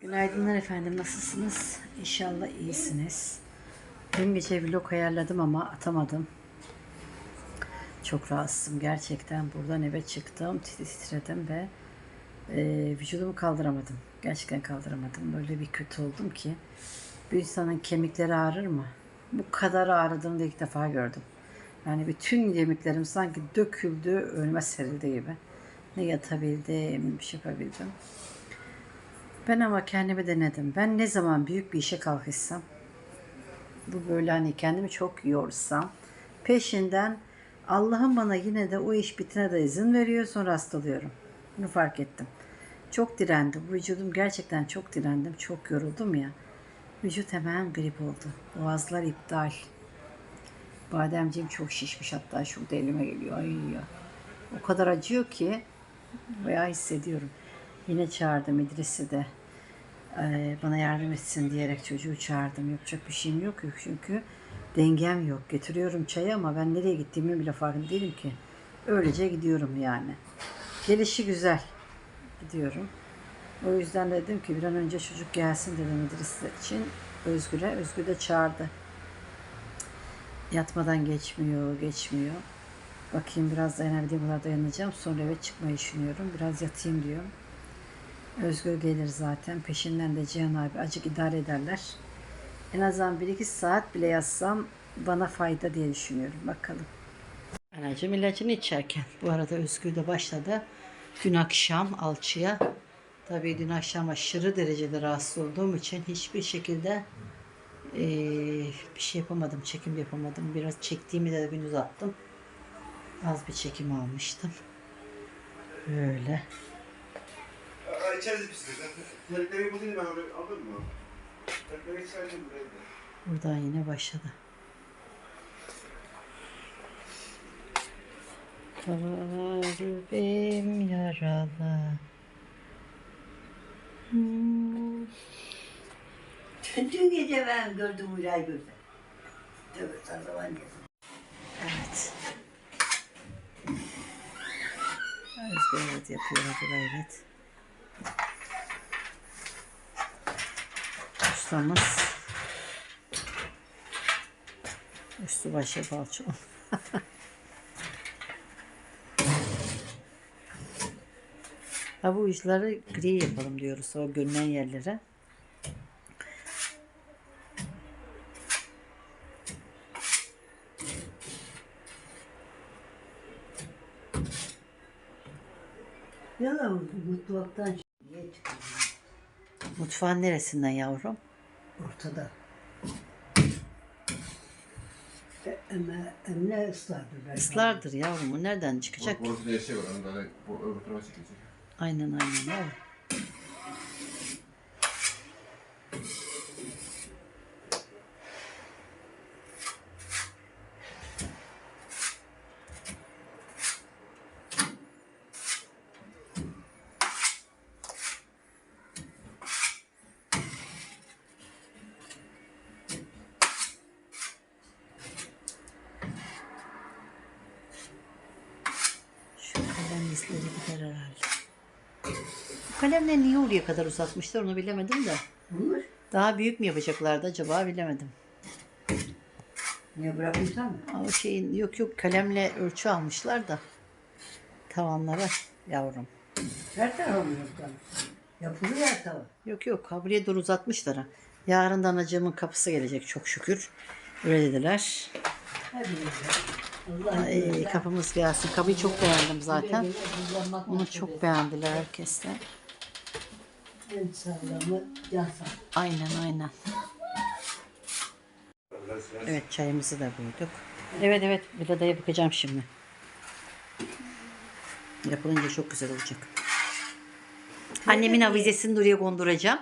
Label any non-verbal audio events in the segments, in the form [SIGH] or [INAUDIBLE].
Günaydınlar efendim. Nasılsınız? İnşallah iyisiniz. Dün gece vlog ayarladım ama atamadım. Çok rahatsızım gerçekten. Buradan eve çıktım. Titredim ve e, vücudumu kaldıramadım. Gerçekten kaldıramadım. Böyle bir kötü oldum ki. Bir insanın kemikleri ağrır mı? Bu kadar ağrıdığını da ilk defa gördüm. Yani bütün kemiklerim sanki döküldü, önüme serildi gibi. Ne yatabildim, bir şey yapabildim. Ben ama kendimi denedim. Ben ne zaman büyük bir işe kalkışsam, bu böyle hani kendimi çok yorsam, peşinden Allah'ım bana yine de o iş bitine de izin veriyor, sonra hastalıyorum. Bunu fark ettim. Çok direndim. Vücudum gerçekten çok direndim. Çok yoruldum ya. Vücut hemen grip oldu. Boğazlar iptal. Bademciğim çok şişmiş hatta şurada elime geliyor. Ay ya. O kadar acıyor ki bayağı hissediyorum. Yine çağırdım İdris'i de eee, bana yardım etsin diyerek çocuğu çağırdım. Yapacak bir şeyim yok yok çünkü dengem yok. Getiriyorum çayı ama ben nereye gittiğimi bile farkında değilim ki. Öylece gidiyorum yani. Gelişi güzel. Gidiyorum. O yüzden de dedim ki bir an önce çocuk gelsin dedim İdris için Özgür'e. Özgür de çağırdı. Yatmadan geçmiyor, geçmiyor. Bakayım biraz dayanabildiğim kadar dayanacağım. Sonra eve çıkmayı düşünüyorum. Biraz yatayım diyorum. Özgür gelir zaten. Peşinden de Cihan abi acık idare ederler. En azından 1-2 saat bile yatsam bana fayda diye düşünüyorum. Bakalım. Anacığım ilacını içerken. Bu arada Özgür de başladı. Dün akşam alçıya. Tabii dün akşam aşırı derecede rahatsız olduğum için hiçbir şekilde eee, bir şey yapamadım. Çekim yapamadım. Biraz çektiğimi de gün uzattım. Az bir çekim almıştım. Böyle. Aa, İçeriz biz de. Terlikleri bu değil ben oraya alır mı? Terlikleri içerdim buraya da. Buradan yine başladı. Kalbim yaralı. Hmm. Dün gece ben gördüm Hülya gördüm. Tövbe gelsin. Evet. Özgür evet yapıyor hadi gayret. Ustamız üstü başı balço. ha bu uçları gri yapalım diyoruz o görünen yerlere. Yalan mutfaktan? Mutfağın neresinden yavrum? Ortada. E, Ama emne ıslardı. ben. Islardır yavrum. O nereden çıkacak ki? Orada şey var. Hani böyle bu öbür tarafa. Aynen aynen yavrum. Şu kalem izleri gider herhalde. Kalemle niye oraya kadar uzatmışlar onu bilemedim de. Olur. Daha büyük mü yapacaklardı acaba bilemedim. Niye bırakmışlar mı? O şeyin yok yok kalemle ölçü almışlar da tavanlara yavrum. Her tarafı yaptılar? Yapılıyor her taraf. Yok yok ha buraya doğru uzatmışlar ha. Yarın da anacığımın kapısı gelecek çok şükür. Öyle dediler. Hepimiz. Ay, kapımız gelsin. Kapıyı çok beğendim zaten. Onu çok beğendiler herkes de. En sağlamı yansın. Aynen aynen. Evet çayımızı da koyduk. Evet evet bir de daya bakacağım şimdi. Yapılınca çok güzel olacak. Annemin avizesini de oraya konduracağım.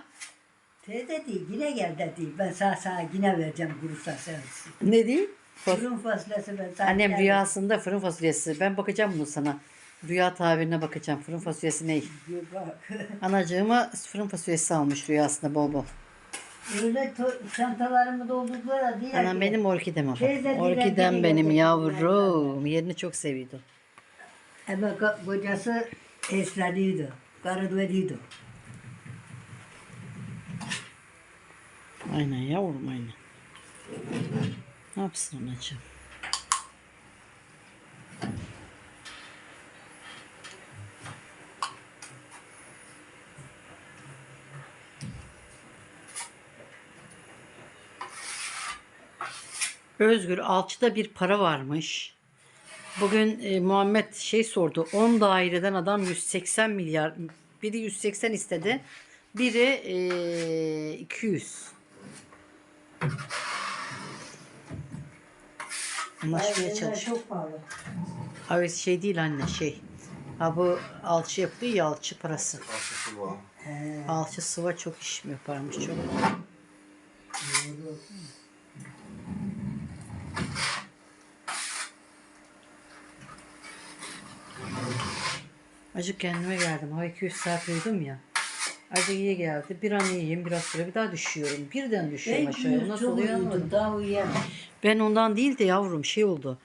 Teyze değil yine gel de değil. Ben sağ sağ yine vereceğim kurursa sensin. Ne diyeyim? Fırın fasulyesi ben sana Annem yine rüyasında fırın fasulyesi. Ben bakacağım bunu sana. Rüya tabirine bakacağım. Fırın fasulyesi ne? Bak. Anacığıma fırın fasulyesi almış rüyasında bol bol. Öyle to- çantalarımı doldurdular diye. Anam benim orkidem ama. Teyze dilen Orkidem beni benim getirdiler yavrum. Yerini çok seviyordu. Ama ko- kocası esradıydı. Karı dövdüydü. Aynen yavrum aynen. Ne yapsın anacığım? Özgür alçıda bir para varmış. Bugün e, Muhammed şey sordu. 10 daireden adam 180 milyar. Biri 180 istedi. Biri e, 200. Anlaşmaya Ay, çalış. Çok pahalı. Abi şey değil anne şey. Ha bu alçı yapılıyor ya alçı parası. Aşısı bu. Alçı sıva çok iş mi yaparmış çok. Acık kendime geldim. Hava 200 saat uyudum ya. Acık iyi geldi. Bir an iyiyim. Biraz sonra bir daha düşüyorum. Birden düşüyorum Ben aşağıya. Nasıl anlamadım. Daha uyuyamam. Ben ondan değil de yavrum şey oldu.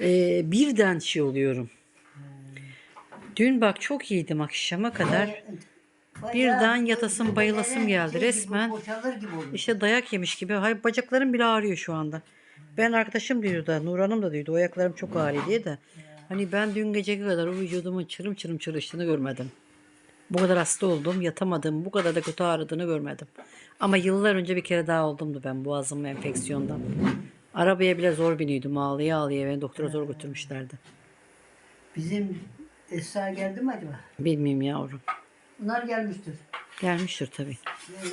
Ee, birden şey oluyorum. Dün bak çok iyiydim akşama kadar. Bayağı Birden yatasım, bayılasım geldi şey resmen. İşte dayak yemiş gibi. Hay bacaklarım bile ağrıyor şu anda. Ben arkadaşım diyordu da Nur Hanım da diyordu. O ayaklarım çok ağrıyor diye de. Hani ben dün geceki kadar o vücudumun çırım çırım çalıştığını görmedim. Bu kadar hasta oldum, yatamadım, bu kadar da kötü ağrıdığını görmedim. Ama yıllar önce bir kere daha oldumdu ben boğazım enfeksiyondan. Arabaya bile zor biniyordum ağlaya ağlaya beni doktora zor götürmüşlerdi. Bizim Esra geldi mi acaba? Bilmiyorum yavrum. Bunlar gelmiştir. Gelmiştir tabii.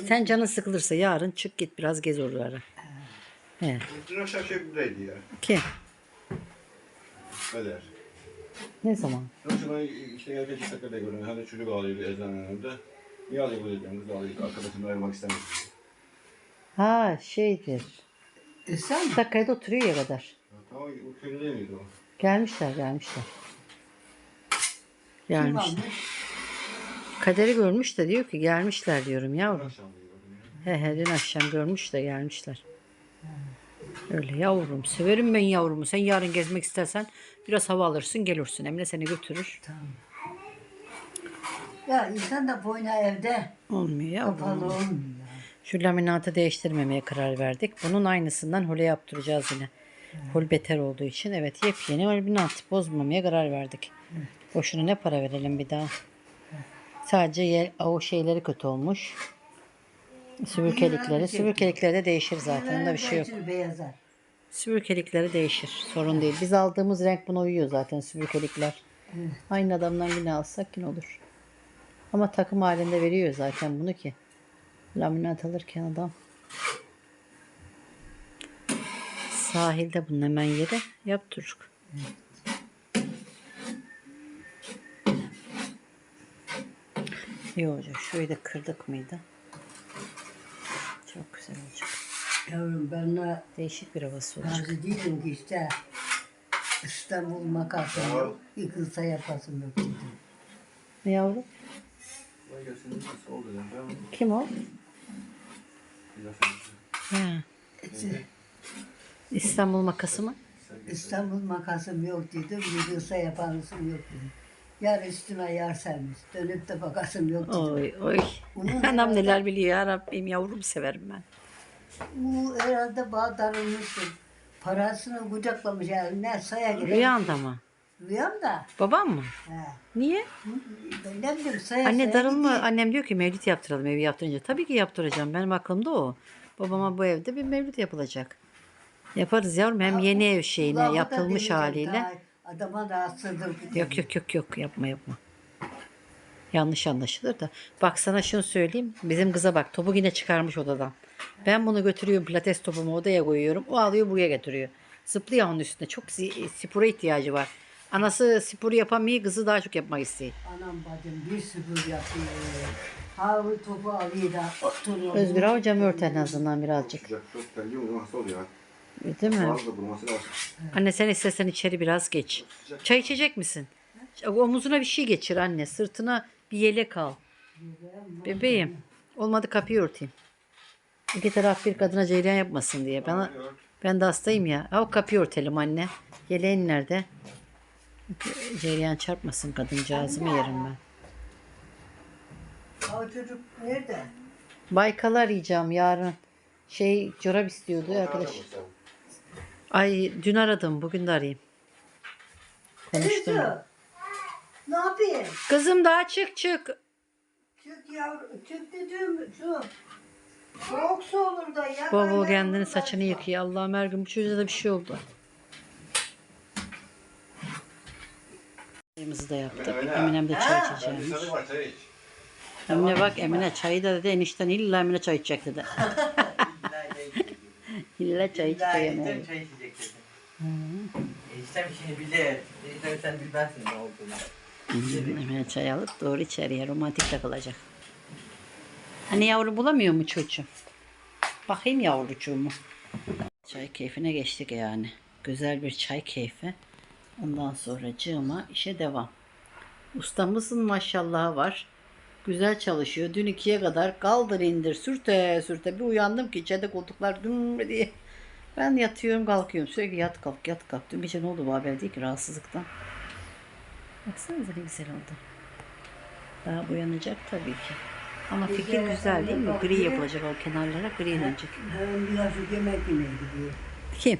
Sen canın sıkılırsa yarın çık git biraz gez oraları. He. Dün akşam şey buradaydı ya. Ki Öder. Ne zaman? Dün akşam işte iki dakikada gördüm. Hani çocuk ağlıyordu ezanın önünde. Niye ağlıyor bu dedim. Kız ağlıyor. Arkadaşımla ayrılmak istemiyor. Ha şeydir. Esra mı? Dakikada oturuyor ya kadar. Tamam bu köyde değil miydi o? Gelmişler gelmişler. Gelmişler. Kaderi görmüş de diyor ki gelmişler diyorum yavrum. Akşam ya. He he dün akşam görmüş de gelmişler. Öyle yavrum. Severim ben yavrumu. Sen yarın gezmek istersen biraz hava alırsın gelirsin. Emre seni götürür. Tamam. Ya insan da boyuna evde Olmuyor kapalı yavrum. olmuyor. Şu laminatı değiştirmemeye karar verdik. Bunun aynısından hole yaptıracağız yine. Hol beter olduğu için evet yepyeni laminat bozmamaya karar verdik. Boşuna ne para verelim bir daha. Sadece yer, o şeyleri kötü olmuş. Süpürgelikleri. Süpürgelikleri de değişir zaten. Onda bir şey yok. Beyazar. Süpürgelikleri değişir. Sorun değil. Biz aldığımız renk buna uyuyor zaten süpürgelikler. Aynı adamdan yine alsak yine olur. Ama takım halinde veriyor zaten bunu ki. Laminat alırken adam. Sahilde bunun hemen yeri yaptırırız. İyi olacak. Şurayı da kırdık mıydı? Güzel olacak. Yavrum ben de Değişik bir havası olacak. razı değilim ki işte İstanbul makasım yok. Yıkılsa yapasım yok dedim. Ne yavrum? Vay gelsin. Nasıl oldu dedim. Ben Kim o? Ha. İstanbul makası mı? İstanbul makasım yok dedim. Yıkılsa yapasım yok dedim. Yar üstüme yar sermiş. Dönüp de bakasım yok. Oy oy. Onun [LAUGHS] Anam herhalde- neler biliyor ya Rabbim yavrum severim ben. Bu herhalde bağ darılmıştır. Parasını kucaklamış eline saya gibi. Rüyanda mı? Rüyam da. Babam mı? He. Niye? Ben ne bileyim saya Anne saya darılma. gidiyor. Annem diyor ki mevlüt yaptıralım evi yaptırınca. Tabii ki yaptıracağım. Benim aklımda o. Babama bu evde bir mevlüt yapılacak. Yaparız yavrum. Hem yeni ev şeyine Kulağımı da yapılmış dinleyeceğim, haliyle. daha Adama rahatsızlık. Yok yok yok yok yapma yapma. Yanlış anlaşılır da. Bak sana şunu söyleyeyim. Bizim kıza bak topu yine çıkarmış odadan. Ben bunu götürüyorum pilates topumu odaya koyuyorum. O alıyor buraya getiriyor. Zıplıyor onun üstünde. Çok spora ihtiyacı var. Anası sporu yapamıyor. Kızı daha çok yapmak istiyor. Anam bacım bir sıfır yapıyor. Havlu topu alıyor da oturuyor. Özgür hocam ört en azından birazcık. Sıcak çok terliyor mu? Hasta oluyor. Değil mi? Lazım. Anne sen istersen içeri biraz geç. Çay içecek misin? Omuzuna bir şey geçir anne. Sırtına bir yelek al. Bebeğim. Olmadı kapıyı örteyim. İki taraf bir kadına ceylan yapmasın diye. Bana, ben de hastayım ya. Al kapıyı örtelim anne. Yeleğin nerede? Ceylan çarpmasın kadıncağızımı yerim ben. O çocuk nerede? Baykal arayacağım yarın. Şey çorap istiyordu arkadaş. Ay dün aradım bugün de arayayım. Konuştum. Kızım. Ne yapayım? Kızım daha çık çık. Çık yavrum. Çık dedim. Soğuk su olur da ya. Bol bol kendini saçını yıkıyor. Allah'ım her gün bu çocuğa da bir şey oldu. Çayımızı da yaptık. Eminem de çay içeceğimiş. Emine bak Emine çayı da dedi enişten illa Emine çay içecek dedi. [LAUGHS] illa çay içecek Emine. çay içecek dedi. İşte şimdi bilir. İşte sen bilmezsin ne olduğunu. Çay alıp doğru içeriye romantik takılacak. Hani yavru bulamıyor mu çocuğum? Bakayım yavrucuğumu. Çay keyfine geçtik yani. Güzel bir çay keyfi. Ondan sonra cığıma işe devam. Ustamızın maşallahı var. Güzel çalışıyor. Dün ikiye kadar kaldır indir sürte sürte bir uyandım ki içeride koltuklar düm diye. Ben yatıyorum kalkıyorum. Sürekli yat kalk yat kalk. Dün gece ne oldu bu haber değil ki rahatsızlıktan. Baksanıza ne güzel oldu. Daha uyanacak tabii ki. Ama fikir güzel değil mi? Gri yapılacak o kenarlara gri inecek. Biraz yemek yemeye gidiyor. Kim?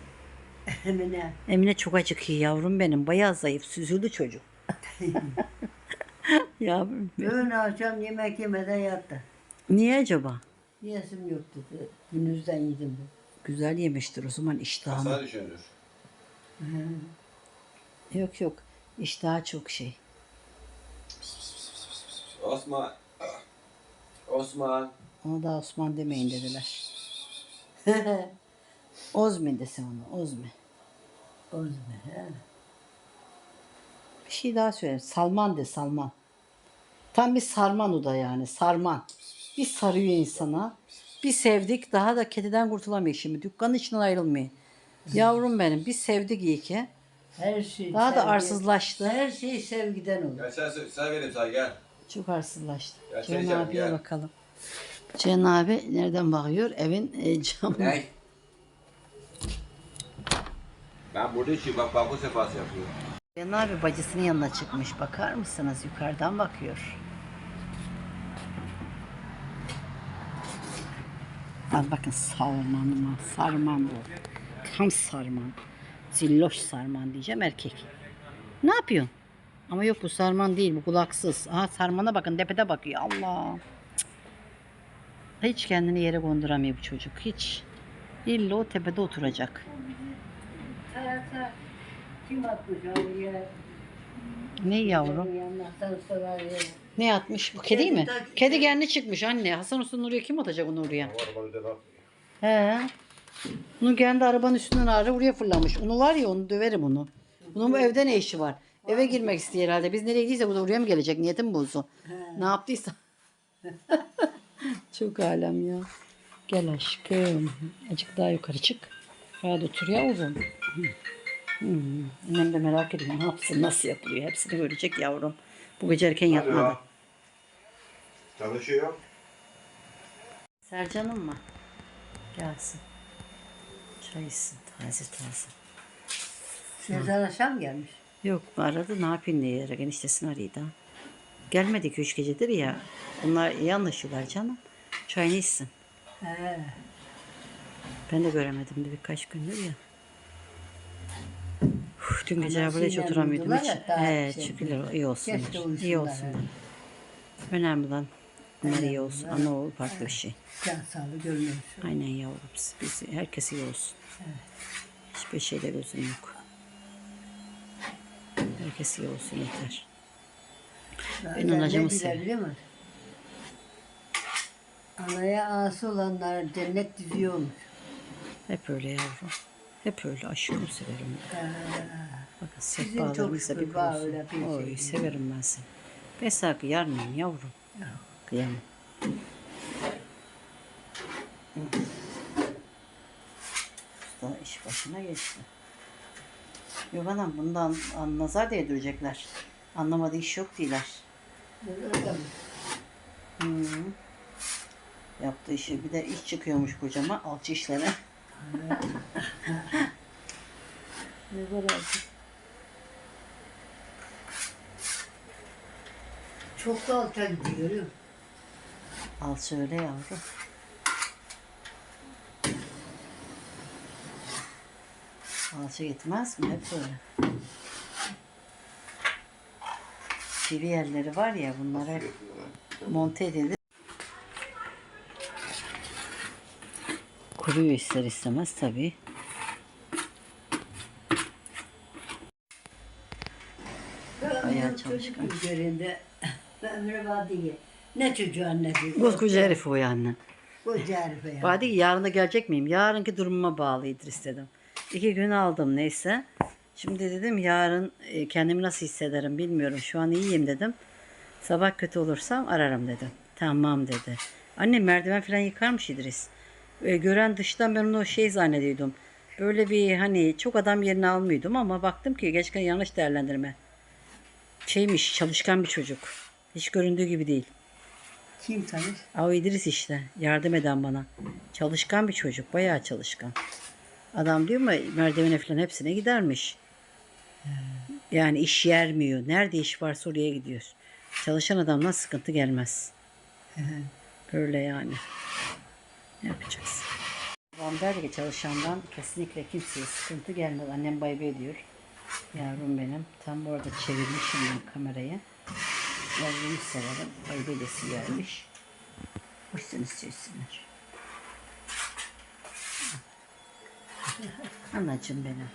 [LAUGHS] Emine. Emine çok acıkıyor yavrum benim. Bayağı zayıf. Süzüldü çocuk. [LAUGHS] [LAUGHS] yavrum. Öğün akşam yemek yemeden yattı. Niye acaba? Yesim yok dedi. Gündüzden yedim bu. Güzel yemiştir o zaman iştahı. Sana düşünür. Yok yok. İştahı çok şey. Osman. Osman. Ona da Osman demeyin dediler. [LAUGHS] Ozmi desin ona. Ozmi. Ozme. he. Bir şey daha söyleyeyim. Salman de Salman. Tam bir sarman o da yani. Sarman. Bir sarıyor insana. Bir sevdik. Daha da kediden kurtulamıyor şimdi. Dükkanın içinden ayrılmıyor. Yavrum benim. Bir sevdik iyi ki. Her şey Daha da sevgi- arsızlaştı. Her şey sevgiden olur. Gel sen, sen vereyim sana gel. Çok arsızlaştı. Ya Cihan Teyzem, abiye gel. bakalım. Cihan abi nereden bakıyor? Evin e, camı. Ne? Ben burada için bak balkon sefası yapıyorum. Cihan abi bacısının yanına çıkmış. Bakar mısınız? Yukarıdan bakıyor. Al bakın sarmanıma. Sarman bu. Tam sarman. Zilloş sarman diyeceğim erkek. Ne yapıyorsun? Ama yok bu sarman değil bu kulaksız. Aha sarmana bakın tepede bakıyor. Allah. Hiç kendini yere konduramıyor bu çocuk. Hiç. İlla o tepede oturacak. Hayata kim atmış oraya? Ne yavrum? Ne yatmış? Bu kedi mi? Kedi- Kedi kendi çıkmış anne. Hasan Usta Nuriye kim atacak onu oraya? He. Bunu kendi arabanın üstünden ağrı buraya fırlamış. Onu var ya onu döverim onu. Bunun bu evde ne işi var? Eve girmek istiyor herhalde. Biz nereye gidiyorsa bu da oraya mı gelecek? Niyetim bozdu. Ne yaptıysa. [LAUGHS] Çok alem ya. Gel aşkım. Azıcık daha yukarı çık. Rahat otur yavrum. Hmm. Annem de merak ediyor. Ne yapsın? Nasıl yapılıyor? Hepsini görecek yavrum. Bu gece erken yatmadı. Çalışıyor. Sercan'ım mı? Gelsin. Çay içsin. Taze taze. Sezen Aşam gelmiş. Yok aradı ne yapayım diye yarak eniştesini ha. Gelmedi ki üç gecedir ya. Bunlar iyi anlaşıyorlar canım. Çayını içsin. He. Ben de göremedim de birkaç gündür ya. Dün gece burada hiç oturamıyordum hiç. He, şükürler iyi olsunlar. İyi olsunlar. Önemli olan bunlar iyi olsun. Ana oğul farklı bir şey. Can sağlığı görmüyor. Aynen yavrum. Biz, biz herkes iyi olsun. Hiçbir şeyde gözüm yok. Herkes iyi olsun yeter. Ben anacımı seviyorum. Anaya ası olanlar cennet diziyormuş. Hep öyle yavrum. Hep öyle aşkım severim. Bakın Sizin sehpalarımız da çok bir bir Oy severim ben seni. Ben sana kıyar mıyım yavrum? Kıyamam. Usta iş başına geçti. Yok anam bundan an, nazar değdirecekler. Anlamadığı iş yok mi? Hı. Yaptığı işi bir de iş çıkıyormuş kocama alçı işlere ne var artık? Çok da alta gidiyor. Al söyle yavrum. Alça gitmez mi? Hep böyle. Çivi yerleri var ya bunlar hep monte edildi. Kuruyor ister istemez tabii. Bayağı çalışkan. Üzerinde ömrü var diye. Ne çocuğu anne diyor. Koskoca herif o ya anne. Koca herife ya. Bana dedi ki yarın da gelecek miyim? Yarınki durumuma bağlı İdris dedim. İki gün aldım neyse. Şimdi dedim yarın e, kendimi nasıl hissederim bilmiyorum. Şu an iyiyim dedim. Sabah kötü olursam ararım dedim. Tamam dedi. Anne merdiven falan yıkarmış İdris. E, gören dıştan ben onu şey zannediyordum. Böyle bir hani çok adam yerini almıyordum ama baktım ki gerçekten yanlış değerlendirme. Şeymiş çalışkan bir çocuk. Hiç göründüğü gibi değil. Kim tanır? O İdris işte. Yardım eden bana. Çalışkan bir çocuk. Bayağı çalışkan. Adam diyor mu merdivene falan hepsine gidermiş. Yani iş yermiyor. Nerede iş varsa oraya gidiyor. Çalışan adamdan sıkıntı gelmez. Böyle yani. Yapacağız? Babam der ki çalışandan kesinlikle kimseye sıkıntı gelmez. Annem bay bay diyor. Yavrum benim. Tam bu arada çevirmişim ben kamerayı. Yavrumu severim. Kaybedesi gelmiş. Hoşsun istiyorsunlar. [LAUGHS] Anacığım benim.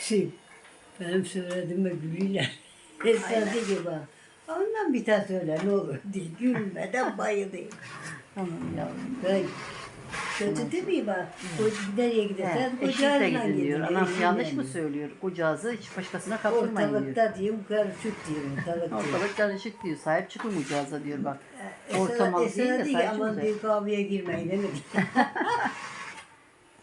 Şey, benim söylediğime gülüyorlar. Esnafı gibi. Ondan bir tane söyle ne olur diye gülmeden bayılayım. Tamam yavrum. Kötü bak? O nereye gidersen He, eşiyle kocağızla gidin diyor. Anam yanlış mı söylüyor? Kucağızı hiç başkasına kaptırmayın diyor. Ortalıkta diyeyim karışık diyeyim. Ortalıkta. Ortalık karışık diyor. Sahip çıkın kucağıza diyor bak. Esra- Ortamalı Esra değil de diyor, sahip Aman çıkın. diyor kahveye girmeyin değil mi? [LAUGHS]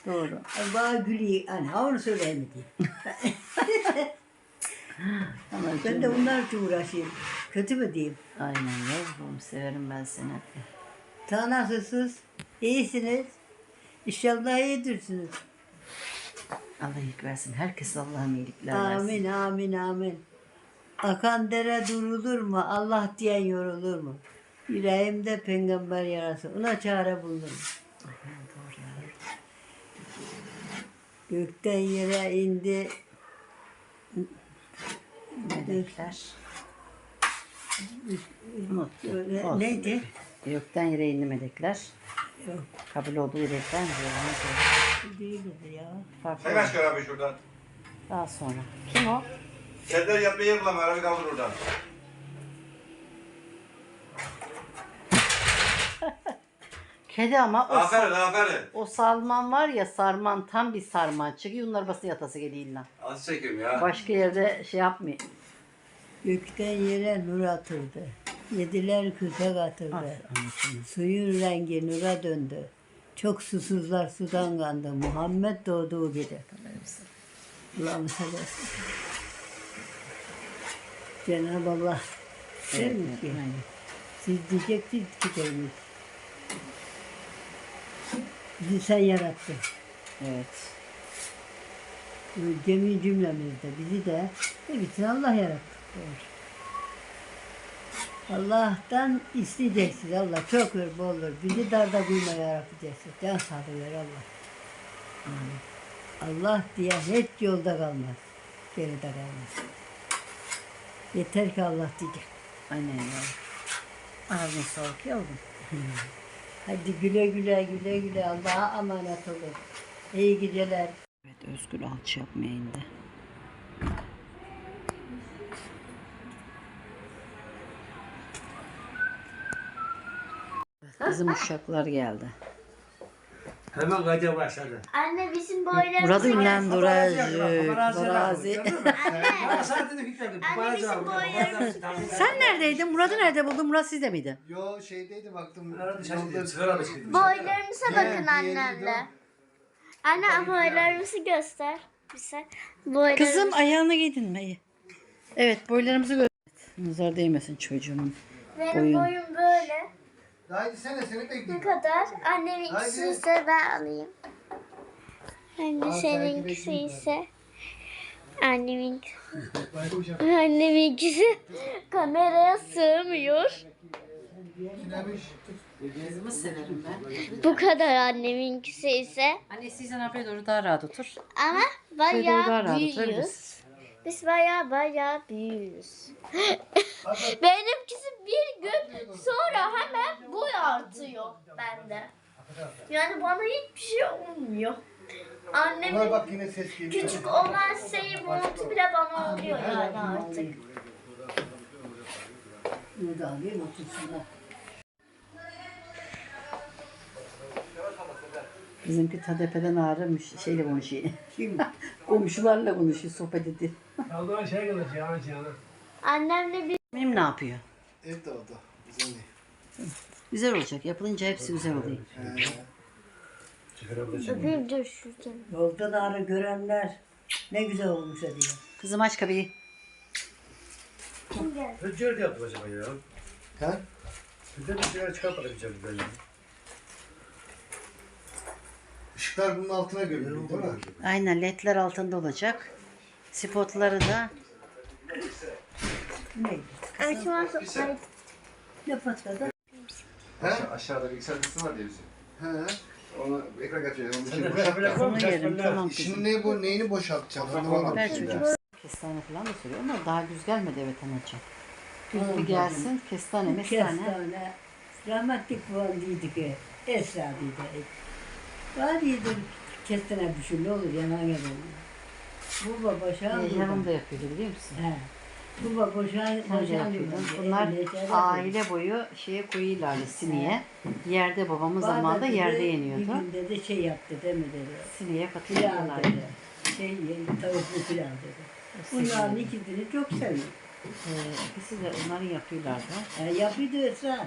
Doğru. Bana gülüyor. Hani onu söyleyeyim diye. [LAUGHS] Anacığım. Ben de onlar için uğraşayım. Kötü mü diyeyim? Aynen yavrum. Severim ben seni. Ta nasılsınız? İyisiniz. İnşallah iyidirsiniz. Allah iyilik versin. Herkes Allah'ın iyilikler versin. Amin amin amin. Akan dere durulur mu? Allah diyen yorulur mu? Yüreğimde peygamber yarası. Ona çare bulunur. Gökten yere indi. Melekler. Neydi? Gökten yere indi melekler. Yok. Kabul olduğu yürekten diyor. Neyse. Değildi ya. Farklı. Sen kaç kere abi şuradan? Daha sonra. Kim o? Kediler yatmaya yer bulamıyor. Arabayı kaldır oradan. [LAUGHS] Kedi ama o, Aferin aferin. o salman var ya sarman tam bir sarman. Çıkıyor onlar bası yatası geliyor lan. Az çekim ya. Başka yerde şey yapmıyor. Gökten yere nur atıldı. Yediler küse katıldı. Suyun rengi nura döndü. Çok susuzlar sudan kandı. Muhammed doğduğu gece. Allah'ım sallallahu aleyhi. Cenab-ı Allah der mi ki? Aynen. Siz diyeceksiniz ki dermiş. Bizi sen yarattın. Evet. Cemi cümlemizde bizi de hepsini Allah yarattı. Allah'tan isteyeceksiniz Allah çok hırp olur. Bizi darda kuyma yaratacaksınız. Can sağlığı ver Allah. Allah diye hiç yolda kalmaz. Geride kalmaz. Yeter ki Allah diyecek. Aynen ya. Ağzına sağlık yavrum. Hadi güle güle güle güle Allah'a emanet olun. İyi geceler. Evet Özgür alçı yapmaya indi. Bizim uşaklar geldi. Hemen kayda başladı. Anne bizim boylarımız? Bana sana dedim gitmedim. Paparazzi bizim boylarımız- Sen neredeydin? Murat'ı nerede buldun? Murat sizde miydi? Yo şeydeydi baktım. Boylarımıza bakın diğeri annemle. Anne boylarımızı göster bize. Boylarımız. Kızım ayağına giydin mi? Evet boylarımızı gör. Nazar değmesin çocuğumun. Benim boyun. boyum böyle. Haydi sene seni Ne bekliyorum. kadar? Annemin Haydi. ikisi ise ben alayım. Anne Al, seninkisi edeyim ise annemin [LAUGHS] Baykuş anneminkisi kameraya sığmıyor. Sinemiş. Kızımı severim ben. Bu kadar anneminkisi ise. Anne sizden abiye doğru daha rahat otur. Ama bayağı büyüyoruz. Biz bayağı bayağı büyüyoruz. [LAUGHS] Benimkisi bir gün sonra hemen boy artıyor bende. Yani bana hiçbir şey olmuyor. Annemin bak yine ses geliyor. küçük olan şeyi montu bile bana oluyor yani artık. Bunu da alayım otursunlar. Bizimki Tadepe'den ağrımış şeyle konuşuyor. [LAUGHS] Kim? Komşularla konuşuyor, sohbet ediyor. Kaldıran şey gelir Cihan Cihan'a. Annemle bir Benim ne yapıyor? Evde o da. Güzel değil. Güzel olacak. Yapılınca hepsi güzel oluyor. Öpeyim dur şuradan. Yolda da ara görenler ne güzel olmuş diyor. Kızım aç kapıyı. Kim geldi? Rüzgar da yaptım acaba ya. He? Bir de bir şeyler içeriden ya. Işıklar bunun altına görünüyor değil mi? Aynen ledler altında olacak. Spotları da Ne? Açmaz. Ay, Ne patladı? He? Aşağıda bilgisayar kısmı var diye bizim. He. Onu ekran kaçıyor. Onun için Böyle boşalt böyle da. bunu yerim. Tamam kızım. ne bu neyini boşaltacaksın? Anlamadım. Ver çocuğum. Kestane falan da soruyor ama daha güz gelmedi evet anacığım. Güz bir gelsin. Kestane mestane. Kestane. Rahmetlik değildi ki. Esra değildi. Var değildi. Kestane bir şey ne olur yanan yanan. Bu baba şahan. Ee, Yarın da yapıyordu biliyor musun? He. Bu boşan Sen de yapıyordun. Bunlar aile boyu şeye koyuyorlardı siniye. Yerde babamın zamanında yerde Bir yeniyordu. gün dedi şey yaptı değil mi dedi. Siniye Pilav dedi. Şey yeni tavuklu pilav dedi. Bunların ikisini çok seviyor. Ee, ikisi de onların yapıyorlardı. E, yapıyordu Esra.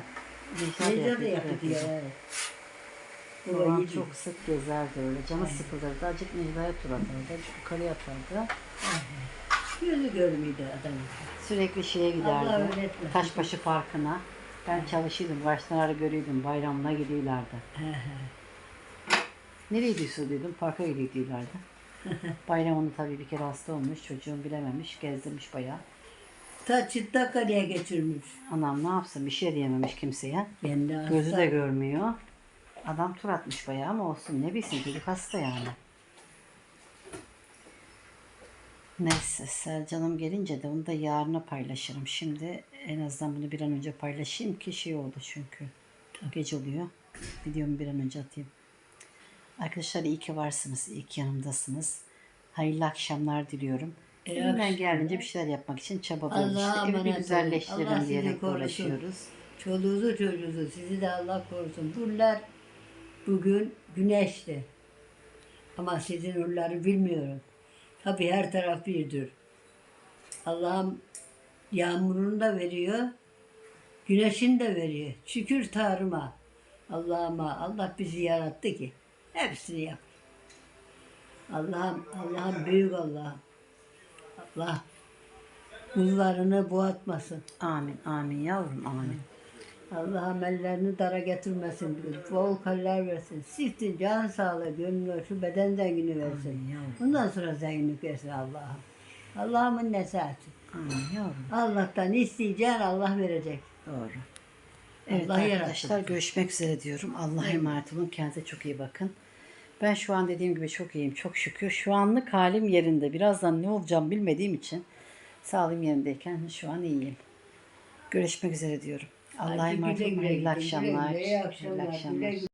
Necla da Necla da yapıyordu, yapıyordu ya. yapıyordu. evet. Babam yedi. çok sık gezerdi öyle. Canı sıkılırdı. Acık Necla'ya tur atardı. Acık yukarı atardı. Gözü görmüyordu adamın. Sürekli şeye Allah giderdi. öğretmesin. Taşbaşı Parkı'na. Ben çalışıyordum. Başları görüyordum. Bayramına gidiyorlardı. He he. Nereye gidiyorsun diyordum. Parka gidiyorlardı. [LAUGHS] Bayram onu tabii bir kere hasta olmuş. Çocuğum bilememiş. Gezdirmiş bayağı. Ta Çıttakale'ye geçirmiş. Anam ne yapsın bir şey diyememiş kimseye. Ben de. Gözü de görmüyor. Adam tur atmış bayağı ama olsun ne bilsin çocuk hasta yani. Neyse Selcan'ım gelince de onu da yarına paylaşırım. Şimdi en azından bunu bir an önce paylaşayım ki şey oldu çünkü. Gece oluyor. Videomu bir an önce atayım. Arkadaşlar iyi ki varsınız. iyi ki yanımdasınız. Hayırlı akşamlar diliyorum. Elimden geldiğince bir şeyler yapmak için çabalıyoruz. Allah'a İşte evi bir güzelleştirelim diyerek uğraşıyoruz. Çoluğunuzu çocuğunuzu sizi de Allah korusun. Bunlar bugün güneşti. Ama sizin nurları bilmiyorum. Tabi her taraf birdir. Allah'ım yağmurunu da veriyor. Güneşini de veriyor. Şükür Tanrıma. Allah'ıma Allah bizi yarattı ki hepsini yap. Allah'ım Allah'ım büyük Allah'ım. Allah kullarını boğatmasın. Amin, amin yavrum, amin. Allah'ım ellerini dara getirmesin. Bol kaller versin. Siftin can sağlığı, gönlü, şu beden zenginliği versin. Bundan sonra zenginlik versin Allah'ım. Allah'ımın yavrum. Allah'tan isteyeceğin Allah verecek. Doğru. Evet Allah arkadaşlar yarattı. görüşmek üzere diyorum. Allah'a emanet olun. Kendinize çok iyi bakın. Ben şu an dediğim gibi çok iyiyim. Çok şükür. Şu anlık halim yerinde. Birazdan ne olacağım bilmediğim için sağlığım yerindeyken şu an iyiyim. Görüşmek üzere diyorum. Allah'a emanet olun. Hayırlı akşamlar. Hayırlı akşamlar.